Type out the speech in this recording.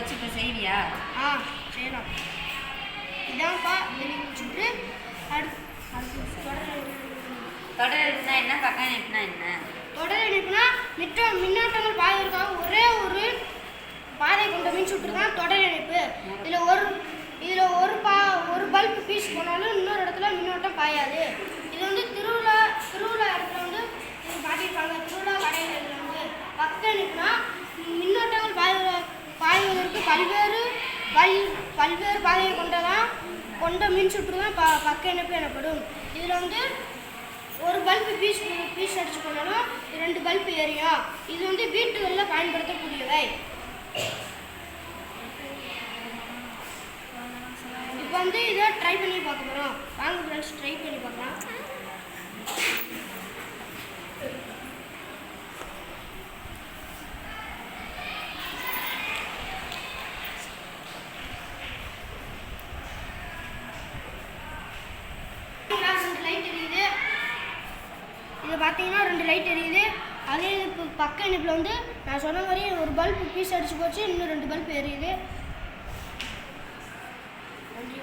வச்சு இப்போ செய்வியா ஆ செய்யலாம். இதான்ப்பா அடுத்து அடுத்து தொடர் இணைப்புனா என்ன? பக்க இணைப்புனா என்ன? தொடர் இணைப்புனா மிற்ற மின்னோட்டங்கள் பாய்வதற்காக ஒரே ஒரு பாதை கொண்ட மின்சுற்று தான் தொடர் இணைப்பு. இதில் ஒரு இதில் ஒரு பா ஒரு பல்ப் பீஸ் போனாலும் இன்னொரு இடத்துல மின்னோட்டம் பாயாது. இது வந்து திருவிழா திருவிழா இடத்துல வந்து இது காட்டியிருப்பாங்க திருவிழா கடைகளில் வந்து பக்க இணைப்புனா பல்வேறு பல் பல்வேறு பாதையை கொண்டதான் கொண்ட மின்சுற்று தான் ப பக்க இணைப்பு எனப்படும். இதில் வந்து ஒரு பல்பு பீஸ் பீஸ் அடிச்சு போனாலும் ரெண்டு பல்பு எரியும் இது வந்து வீட்டுகளில் பயன்படுத்தக்கூடியவை. இப்போ வந்து இதை ட்ரை பண்ணி பார்க்க போகிறோம் வாங்க ஃப்ரெண்ட்ஸ் ட்ரை பண்ணி பார்க்கலாம். இது பார்த்தீங்கன்னா ரெண்டு லைட் எரியுது. அதே இது பக்க இணைப்பில் வந்து நான் சொன்ன மாதிரி ஒரு பல்ப் பீஸ் அடிச்சு போச்சு இன்னும் ரெண்டு பல்ப் எரியுது. நன்றி